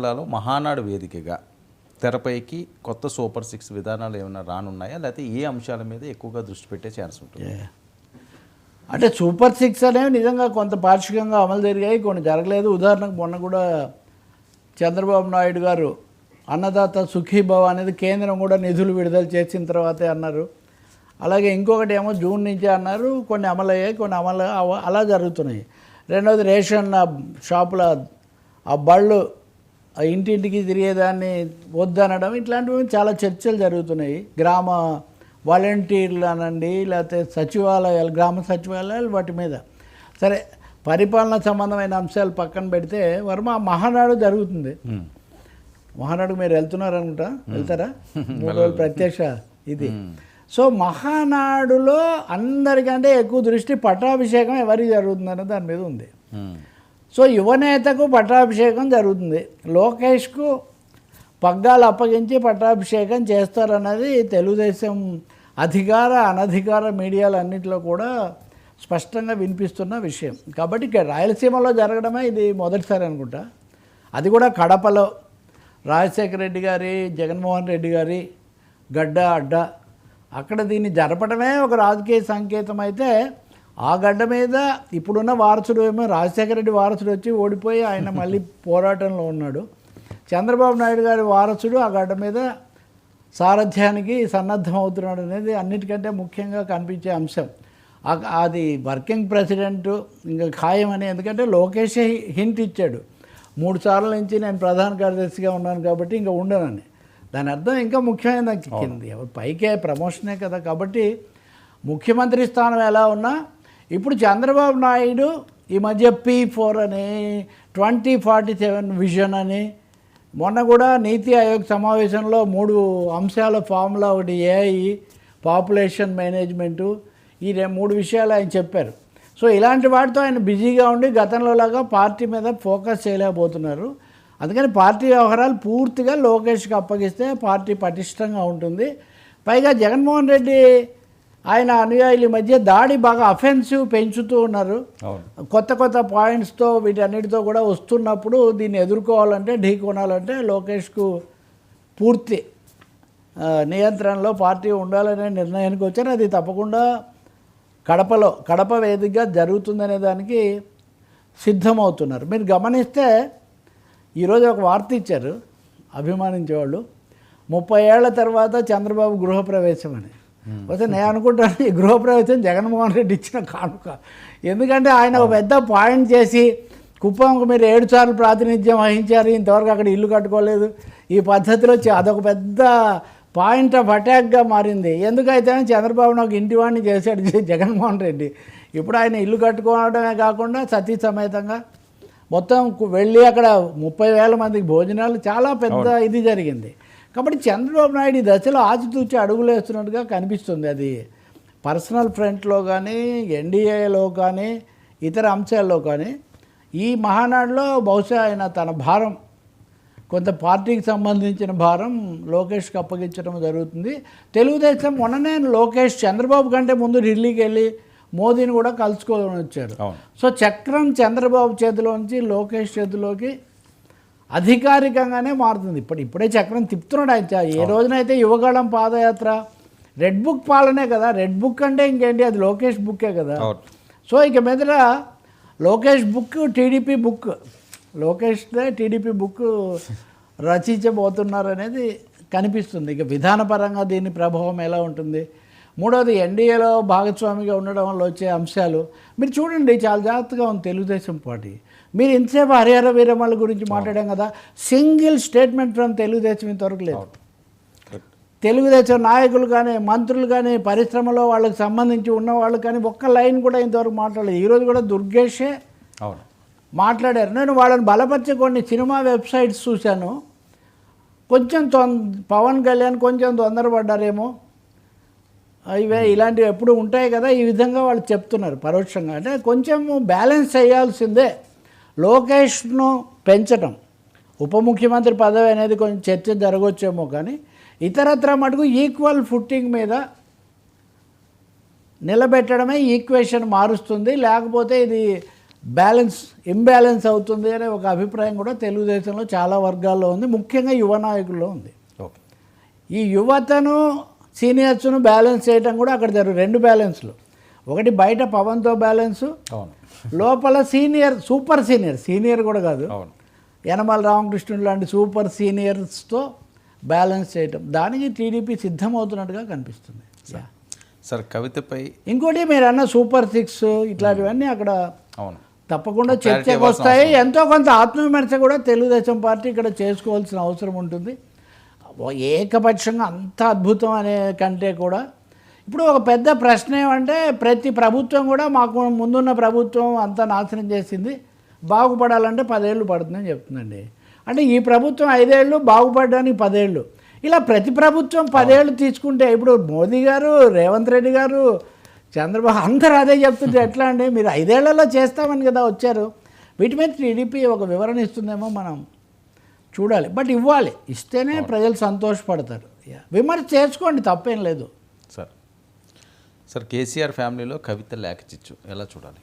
జిల్లాలో మహానాడు వేదికగా తెరపైకి కొత్త సూపర్ సిక్స్ విధానాలు ఏమైనా రానున్నాయా? లేకపోతే ఏ అంశాల మీద ఎక్కువగా దృష్టి పెట్టే ఛాన్స్ ఉంటుంది? అంటే సూపర్ సిక్స్ అనేవి నిజంగా కొంత పాక్షికంగా అమలు జరిగాయి కొన్ని జరగలేదు. ఉదాహరణకు మొన్న కూడా చంద్రబాబు నాయుడు గారు అన్నదాత సుఖీభవ అనేది కేంద్రం కూడా నిధులు విడుదల చేసిన తర్వాతే అన్నారు. అలాగే ఇంకొకటి ఏమో జూన్ నుంచే అన్నారు కొన్ని అమలు అయ్యాయి కొన్ని అమలు అలా జరుగుతున్నాయి. రెండవది రేషన్ షాపుల ఆ బళ్ళు ఇంటింటికి తిరిగేదాన్ని వద్దనడం ఇట్లాంటివి చాలా చర్చలు జరుగుతున్నాయి. గ్రామ వాలంటీర్లు అనండి లేకపోతే సచివాలయాలు గ్రామ సచివాలయాలు వాటి మీద. సరే పరిపాలన సంబంధమైన అంశాలు పక్కన పెడితే వర్మ మహానాడు జరుగుతుంది. మ్మ్. మహానాడుకు మీరు వెళ్తున్నారు అనుకుంటా? వెళ్తారా? మూడు రోజులు ప్రత్యక్ష ఇది. సో మహానాడులో అందరికంటే ఎక్కువ దృష్టి పట్టాభిషేకం ఎవరికి జరుగుతుందన్న దాని మీద ఉంది. సో యువనేతకు పట్టాభిషేకం జరుగుతుంది. లోకేష్కు పగ్గాలు అప్పగించి పట్టాభిషేకం చేస్తారన్నది తెలుగుదేశం అధికార అనధికార మీడియాలన్నింటిలో కూడా స్పష్టంగా వినిపిస్తున్న విషయం. కాబట్టి ఇక్కడ రాయలసీమలో జరగడమే ఇది మొదటిసారి అనుకుంటా. అది కూడా కడపలో. రాజశేఖర రెడ్డి గారి జగన్మోహన్ రెడ్డి గారి గడ్డ అడ్డ. అక్కడ దీన్ని జరపడమే ఒక రాజకీయ సంకేతం అయితే ఆ గడ్డ మీద ఇప్పుడున్న వారసుడు ఏమో రాజశేఖర రెడ్డి వారసుడు వచ్చి ఓడిపోయి ఆయన మళ్ళీ పోరాటంలో ఉన్నాడు. చంద్రబాబు నాయుడు గారి వారసుడు ఆ గడ్డ మీద సారథ్యానికి సన్నద్ధం అవుతున్నాడు అనేది అన్నిటికంటే ముఖ్యంగా కనిపించే అంశం. అది వర్కింగ్ ప్రెసిడెంట్ ఇంకా ఖాయమని ఎందుకంటే లోకేషే హింట్ ఇచ్చాడు. మూడు సార్ల నుంచి నేను ప్రధాన కార్యదర్శిగా ఉన్నాను కాబట్టి ఇంకా ఉండనని. దాని అర్థం ఇంకా ముఖ్యమైన కింది పైకే ప్రమోషనే కదా కాబట్టి ముఖ్యమంత్రి స్థానం ఎలా ఉన్నా ఇప్పుడు చంద్రబాబు నాయుడు ఈ మధ్య పీ ఫోర్ అని ట్వంటీ ఫార్టీ సెవెన్ విజన్ అని మొన్న కూడా నీతి ఆయోగ్ సమావేశంలో మూడు అంశాల ఫార్ములా ఒకటి ఏఐ పాపులేషన్ మేనేజ్మెంటు ఈ మూడు విషయాలు ఆయన చెప్పారు. సో ఇలాంటి వాటితో ఆయన బిజీగా ఉండి గతంలో లాగా పార్టీ మీద ఫోకస్ చేయలేకపోతున్నారు. అందుకని పార్టీ వ్యవహారాలు పూర్తిగా లోకేష్కి అప్పగిస్తే పార్టీ పటిష్టంగా ఉంటుంది. పైగా జగన్మోహన్ రెడ్డి ఆయన అనుయాయుల మధ్య దాడి బాగా అఫెన్సివ్ పెంచుతూ ఉన్నారు. కొత్త కొత్త పాయింట్స్తో వీటన్నిటితో కూడా వస్తున్నప్పుడు దీన్ని ఎదుర్కోవాలంటే ఢీ కొనాలంటే లోకేష్కు పూర్తి నియంత్రణలో పార్టీ ఉండాలనే నిర్ణయానికి వచ్చారు. అది తప్పకుండా కడపలో కడప వేదికగా జరుగుతుందనే దానికి సిద్ధమవుతున్నారు. మీరు గమనిస్తే ఈరోజు ఒక వార్త ఇచ్చారు అభిమానించేవాళ్ళు. ముప్పై ఏళ్ళ తర్వాత చంద్రబాబు గృహప్రవేశం అని అయితే నేను అనుకుంటాను ఈ గృహప్రవేశం జగన్మోహన్ రెడ్డి ఇచ్చిన కానుక. ఎందుకంటే ఆయన ఒక పెద్ద పాయింట్ చేసి కుప్పంకు మీరు ఏడు సార్లు ప్రాతినిధ్యం వహించారు ఇంతవరకు అక్కడ ఇల్లు కట్టుకోలేదు. ఈ పద్ధతిలో అదొక పెద్ద పాయింట్ ఆఫ్ అటాక్గా మారింది. ఎందుకైతే చంద్రబాబు నాకు ఇంటివాడిని చేశాడు జగన్మోహన్ రెడ్డి. ఇప్పుడు ఆయన ఇల్లు కట్టుకోవడమే కాకుండా సతీ సమేతంగా మొత్తం వెళ్ళి అక్కడ ముప్పై వేల మందికి భోజనాలు చాలా పెద్ద ఇది జరిగింది. కాబట్టి చంద్రబాబు నాయుడు ఈ దశలో ఆచితూచి అడుగులు వేస్తున్నట్టుగా కనిపిస్తుంది. అది పర్సనల్ ఫ్రంట్లో కానీ ఎన్డీఏలో కానీ ఇతర అంశాల్లో కానీ ఈ మహానాడులో బహుశా ఆయన తన భారం కొంత పార్టీకి సంబంధించిన భారం లోకేష్కి అప్పగించడం జరుగుతుంది. తెలుగుదేశం మొన్ననే లోకేష్ చంద్రబాబు కంటే ముందు ఢిల్లీకి వెళ్ళి మోదీని కూడా కలుసుకోవాలని వచ్చారు. సో చక్రం చంద్రబాబు చేతిలోంచి లోకేష్ చేతిలోకి అధికారికంగానే మారుతుంది. ఇప్పుడు ఇప్పుడే చక్రం తిప్పుతున్నాడు ఆయన. ఏ రోజునైతే యువగళం పాదయాత్ర రెడ్ బుక్ పాలనే కదా. రెడ్ బుక్ అంటే ఇంకేంటి? అది లోకేష్ బుక్కే కదా. సో ఇక మీదట లోకేష్ బుక్ టీడీపీ బుక్. లోకేష్దే టీడీపీ బుక్ రచించబోతున్నారు అనేది కనిపిస్తుంది. ఇక విధానపరంగా దీని ప్రభావం ఎలా ఉంటుంది? మూడవది ఎన్డీఏలో భాగస్వామిగా ఉండడం వల్ల వచ్చే అంశాలు. మీరు చూడండి చాలా జాగ్రత్తగా ఉంది తెలుగుదేశం పార్టీ. మీరు ఇంతసేపు హరిహర వీరమల గురించి మాట్లాడాం కదా సింగిల్ స్టేట్మెంట్ ఫ్రమ్ తెలుగుదేశం ఇంతవరకు లేదు. తెలుగుదేశం నాయకులు కానీ మంత్రులు కానీ పరిశ్రమలో వాళ్ళకి సంబంధించి ఉన్న వాళ్ళు కానీ ఒక్క లైన్ కూడా ఇంతవరకు మాట్లాడలేదు. ఈరోజు కూడా దుర్గేషే మాట్లాడారు. నేను వాళ్ళని బలపరిచే కొన్ని సినిమా వెబ్సైట్స్ చూశాను. కొంచెం తొం పవన్ కళ్యాణ్ కొంచెం తొందరపడ్డారేమో. ఇవే ఇలాంటివి ఎప్పుడు ఉంటాయి కదా ఈ విధంగా వాళ్ళు చెప్తున్నారు పరోక్షంగా. అంటే కొంచెం బ్యాలెన్స్ చేయాల్సిందే. లోకేష్ను పెంచటం. ఉప ముఖ్యమంత్రి పదవి అనేది కొంచెం చర్చ జరగవచ్చేమో కానీ ఇతరత్ర మటుకు ఈక్వల్ ఫుట్టింగ్ మీద నిలబెట్టడమే ఈక్వేషన్ మారుస్తుంది. లేకపోతే ఇది బ్యాలెన్స్ ఇంబ్యాలెన్స్ అవుతుంది అనే ఒక అభిప్రాయం కూడా తెలుగుదేశంలో చాలా వర్గాల్లో ఉంది. ముఖ్యంగా యువ నాయకుల్లో ఉంది. ఓకే. ఈ యువతను సీనియర్స్ను బ్యాలెన్స్ చేయడం కూడా అక్కడ జరుగు రెండు బ్యాలెన్స్లు. ఒకటి బయట పవన్తో బ్యాలెన్సు అవును. లోపల సీనియర్ సూపర్ సీనియర్ సీనియర్ కూడా కాదు. అవును. యనమల రామకృష్ణుడు లాంటి సూపర్ సీనియర్స్తో బ్యాలెన్స్ చేయటం. దానికి టీడీపీ సిద్ధమవుతున్నట్టుగా కనిపిస్తుంది. సార్ కవితపై ఇంకోటి మీరు అన్న సూపర్ సిక్స్ ఇట్లాంటివన్నీ అక్కడ అవును. తప్పకుండా చర్చకు వస్తాయి. ఎంతో కొంత ఆత్మవిమర్శ కూడా తెలుగుదేశం పార్టీ ఇక్కడ చేసుకోవాల్సిన అవసరం ఉంటుంది. ఏకపక్షంగా అంత అద్భుతం అనే కంటే కూడా ఇప్పుడు ఒక పెద్ద ప్రశ్న ఏమంటే ప్రతి ప్రభుత్వం కూడా మాకు ముందున్న ప్రభుత్వం అంతా నాశనం చేసింది. బాగుపడాలంటే పదేళ్ళు పడుతుందని చెప్తుందండి. అంటే ఈ ప్రభుత్వం ఐదేళ్ళు బాగుపడడానికి పదేళ్ళు. ఇలా ప్రతి ప్రభుత్వం పదేళ్ళు తీసుకుంటే ఇప్పుడు మోదీ గారు రేవంత్ రెడ్డి గారు చంద్రబాబు అందరూ అదే చెప్తుంటే ఎట్లా అండి? మీరు ఐదేళ్ళలో చేస్తామని కదా వచ్చారు. వీటి మీద టీడీపీ ఒక వివరణ ఇస్తుందేమో మనం చూడాలి. బట్ ఇవ్వాలి. ఇస్తేనే ప్రజలు సంతోషపడతారు. యా. విమర్శ చేసుకోండి తప్పేం లేదు. సార్ సార్ కేసీఆర్ ఫ్యామిలీలో కవిత లేఖ చిచ్చు. ఎలా చూడాలి?